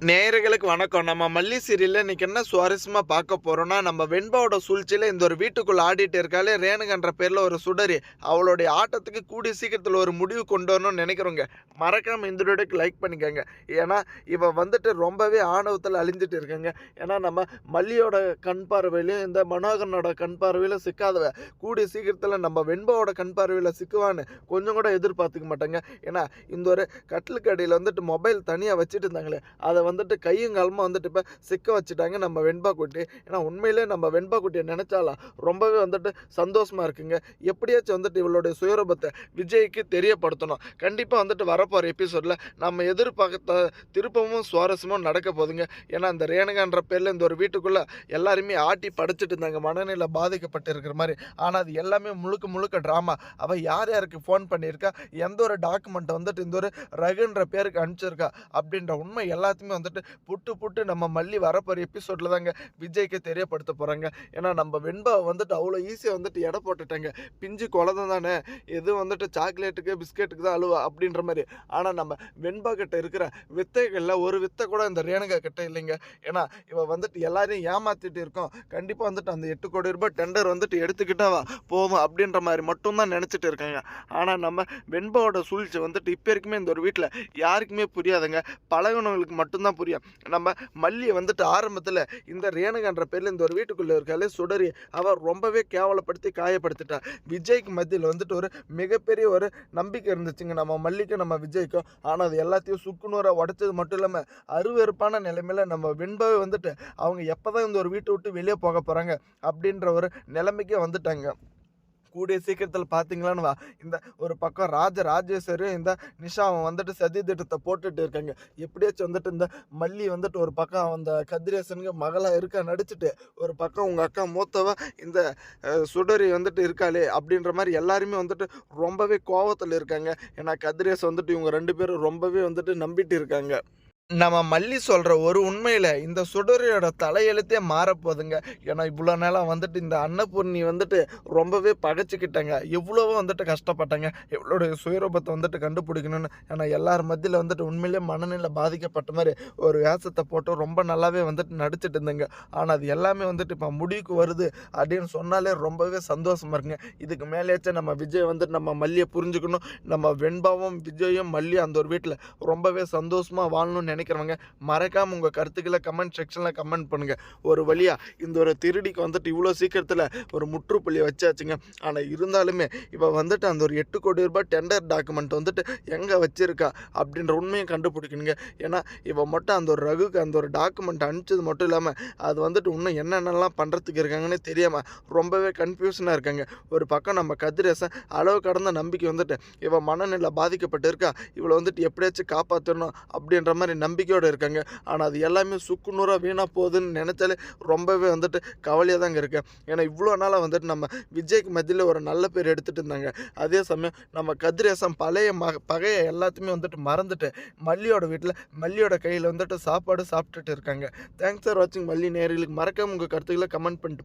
நேயர்களுக்கு வணக்கம். நம்ம மல்லி சீரியல்ல இன்னைக்கு என்ன சுவாரஸ்யமா பார்க்க போறோம்னா நம்ம வெண்பாவோட சூழ்ச்சியில இந்த ஒரு வீட்டுக்குள்ள ஆடிட்டு இருக்காளே ரேணுகன்ற பேர்ல ஒரு சுடரி. அவளுடைய ஆட்டத்துக்கு கூடிய சீக்கிரத்தில் ஒரு முடிவு கொண்டு வரணும்னு நினைக்கிறோங்க மறக்காம இந்த வீடியோக்கு லைக் பண்ணிக்கோங்க. ஏன்னா இவ வந்துட்டு ரொம்பவே ஆணவத்தில் அழிஞ்சிட்டு இருக்காங்க. ஏன்னா நம்ம மல்லியோட கண் பார்வையிலையும் இந்த மனோகரனோட கண் பார்வையிலும் சிக்காதவ. கூடிய சீக்கிரத்தில் நம்ம வெண்பாவோட கண் பார்வையில் சிக்குவான்னு கொஞ்சம் கூட எதிர்பார்த்துக்க மாட்டாங்க. ஏன்னா இந்த ஒரு கட்டிலுக்கடியில் வந்துட்டு மொபைல் தனியாக வச்சுட்டு இருந்தாங்களே அதை வந்துட்டு கையும் காலமாக வந்துட்டு இப்போ சிக்க வச்சுட்டாங்க நம்ம வெண்பா குட்டி. ஏன்னா உண்மையிலே நம்ம வெண்பா குட்டியை நினச்சாலாம் ரொம்பவே வந்துட்டு சந்தோஷமாக இருக்குங்க. எப்படியாச்சும் வந்துட்டு இவளுடைய சுயரூபத்தை விஜய்க்கு தெரியப்படுத்தணும். கண்டிப்பாக வந்துட்டு வரப்போகிற எபிசோடில் நம்ம எதிர்பார்த்த திருப்பமும் சுவாரஸ்யமும் நடக்க போகுதுங்க. ஏன்னா இந்த ரேணுகான்ற பேரில் இந்த ஒரு வீட்டுக்குள்ளே எல்லாருமே ஆட்டி படைச்சிட்டு இருந்தாங்க. மனநிலை பாதிக்கப்பட்டு இருக்கிற மாதிரி. ஆனால் அது எல்லாமே முழுக்க முழுக்க ட்ராமா அவள் யார் யாருக்கு ஃபோன் பண்ணியிருக்கா? எந்த ஒரு டாக்குமெண்ட்டை வந்துட்டு இந்த ஒரு ரகுன்ற பேருக்கு அனுப்பிச்சிருக்கா? அப்படின்ற உண்மை எல்லாத்தையுமே வந்துட்டு புட்டு புட்டு நம்ம மல்லி வரப்போகிற எபிசோடில் தாங்க விஜய்க்கு தெரியப்படுத்த போகிறாங்க ஏன்னா நம்ம வெண்பாவை வந்துட்டு அவ்வளோ ஈஸியாக வந்துட்டு எடை போட்டுட்டாங்க. பிஞ்சு குழந்தை தானே. எது வந்துட்டு சாக்லேட்டுக்கு பிஸ்கெட்டுக்கு தான் அழுவா அப்படின்ற மாதிரி. ஆனால் நம்ம வெண்பா கிட்ட இருக்கிற வித்தைகளில் ஒரு வித்தை கூட இந்த ரேணுகா கிட்ட இல்லைங்க. ஏன்னா இவன் வந்துட்டு எல்லாரையும் ஏமாத்திட்டு இருக்கோம். கண்டிப்பாக வந்துட்டு அந்த எட்டு கோடி ரூபாய் டெண்டர் வந்துட்டு எடுத்துக்கிட்டாவா போவோம் அப்படின்ற மாதிரி மட்டும்தான் நினச்சிட்டு இருக்காங்க. ஆனால் நம்ம வெண்பாவோட சூழ்ச்சி வந்துட்டு இப்போ வரைக்குமே இந்த ஒரு வீட்டில் யாருக்குமே புரியாதுங்க. பழகினவங்களுக்கு மட்டும்தான் புரியும். நம்ம மல்லியை வந்துட்டு ஆரம்பத்தில் இந்த ரேணுகான்ற பேரில் இந்த ஒரு வீட்டுக்குள்ளே இருக்காலே சுடரி அவர் ரொம்பவே கேவலப்படுத்தி காயப்படுத்திட்டா. விஜய்க்கு மத்தியில் வந்துட்டு ஒரு மிகப்பெரிய ஒரு நம்பிக்கை இருந்துச்சுங்க. நம்ம மல்லிக்கும் நம்ம விஜய்க்கும். ஆனால் அது எல்லாத்தையும் சுக்குநூறாக உடைச்சது மட்டும் இல்லாமல் அருவறுப்பான நிலைமையில் நம்ம வெண்பாவே வந்துட்டு அவங்க எப்போ தான் இந்த ஒரு வீட்டை விட்டு வெளியே போக போகிறாங்க அப்படின்ற ஒரு நிலைமைக்கே வந்துட்டாங்க. கூடிய சீக்கிரத்தில் பார்த்தீங்களான்னு வா. இந்த ஒரு பக்கம் ராஜ ராஜேஸ்வரியும் இந்த நிஷாவும் வந்துட்டு சதி திட்டத்தை போட்டுட்டு இருக்காங்க. எப்படியாச்சும் வந்துட்டு இந்த மல்லி வந்துட்டு ஒரு பக்கம் அந்த கதிரேசனுக்கு மகளாக இருக்க நடிச்சுட்டு ஒரு பக்கம் உங்கள் அக்கா மூத்தவ இந்த சுடரி வந்துட்டு இருக்காளே அப்படின்ற மாதிரி எல்லாருமே வந்துட்டு ரொம்பவே கோவத்தில் இருக்காங்க. ஏன்னா கதிரேசன் வந்துட்டு இவங்க ரெண்டு பேரும் ரொம்பவே வந்துட்டு நம்பிட்டு இருக்காங்க. நம்ம மல்லி சொல்கிற ஒரு உண்மையில் இந்த சுடரியோட தலையெழுத்தே மாறப்போகுதுங்க. ஏன்னா இவ்வளோ நேரம் வந்துட்டு இந்த அன்னபூர்ணி வந்துட்டு ரொம்பவே பகைச்சிக்கிட்டேங்க. எவ்வளவோ வந்துட்டு கஷ்டப்பட்டேங்க. எவ்வளோடைய சுயரூபத்தை வந்துட்டு கண்டுபிடிக்கணும்னு. ஏன்னா எல்லார் மத்தியில் வந்துட்டு உண்மையிலே மனநிலை பாதிக்கப்பட்ட மாதிரி ஒரு வேஷத்தை போட்டு ரொம்ப நல்லாவே வந்துட்டு நடிச்சிட்டு இருந்தேங்க. ஆனால் அது எல்லாமே வந்துட்டு இப்போ முடிவுக்கு வருது அப்படின்னு சொன்னாலே ரொம்பவே சந்தோஷமா இருக்குங்க. இதுக்கு மேலேயாச்சும் நம்ம விஜய் வந்துட்டு நம்ம மல்லியை புரிஞ்சுக்கணும். நம்ம வெண்பாவும் விஜயும் மல்லி அந்த ஒரு வீட்டில் ரொம்பவே சந்தோஷமாக வாழணும்னு நினைக்கிறவங்க மறக்காமல் உங்கள் கருத்துக்களை கமெண்ட் செக்ஷனில் கமெண்ட் பண்ணுங்கள் ஒரு வழியாக இந்த ஒரு திருடிக்கு வந்துட்டு இவ்வளோ சீக்கிரத்தில் ஒரு முற்றுப்புள்ளியை வச்சாச்சுங்க. ஆனால் இருந்தாலுமே இப்போ வந்துட்டு அந்த ஒரு எட்டு கோடி ரூபாய் டெண்டர் டாக்குமெண்ட் வந்துட்டு எங்கே வச்சுருக்கா அப்படின்ற உண்மையை கண்டுபிடிக்கணுங்க. ஏன்னா இவ மட்டும் அந்த ஒரு ரகுக்கு அந்த ஒரு டாக்குமெண்ட் அனுப்பிச்சது மட்டும் இல்லாமல் அது வந்துட்டு இன்னும் என்னென்னலாம் பண்ணுறதுக்கு இருக்காங்கன்னு தெரியாமல் ரொம்பவே கன்ஃபியூஷனாக இருக்காங்க. ஒரு பக்கம் நம்ம கதிரேசன் அளவு கடந்த நம்பிக்கை வந்துட்டு இவன் மனநிலை பாதிக்கப்பட்டு இருக்கா இவளை வந்துட்டு எப்படியாச்சும் காப்பாற்றணும் அப்படின்ற மாதிரி நம்பிக்கையோடு இருக்காங்க. ஆனால் அது எல்லாமே சுக்குநூறாக வீணாக போகுதுன்னு நினச்சாலே ரொம்பவே வந்துட்டு கவலையாக தாங்க இருக்கேன் ஏன்னா இவ்வளோ நாளாக வந்துட்டு நம்ம விஜய்க்கு மத்தியில் ஒரு நல்ல பேர் எடுத்துகிட்டு இருந்தாங்க. அதே சமயம் நம்ம கதிரேசம் பழைய ம பகையை எல்லாத்தையுமே வந்துட்டு மறந்துட்டு மல்லியோட வீட்டில் மல்லியோட கையில் வந்துட்டு சாப்பாடு சாப்பிட்டுட்டு இருக்காங்க. தேங்க்ஸ் ஃபார் வாட்சிங் மல்லி நேர்களுக்கு மறக்காம உங்கள் கருத்துக்களை கமெண்ட் பண்ணிட்டு போங்க.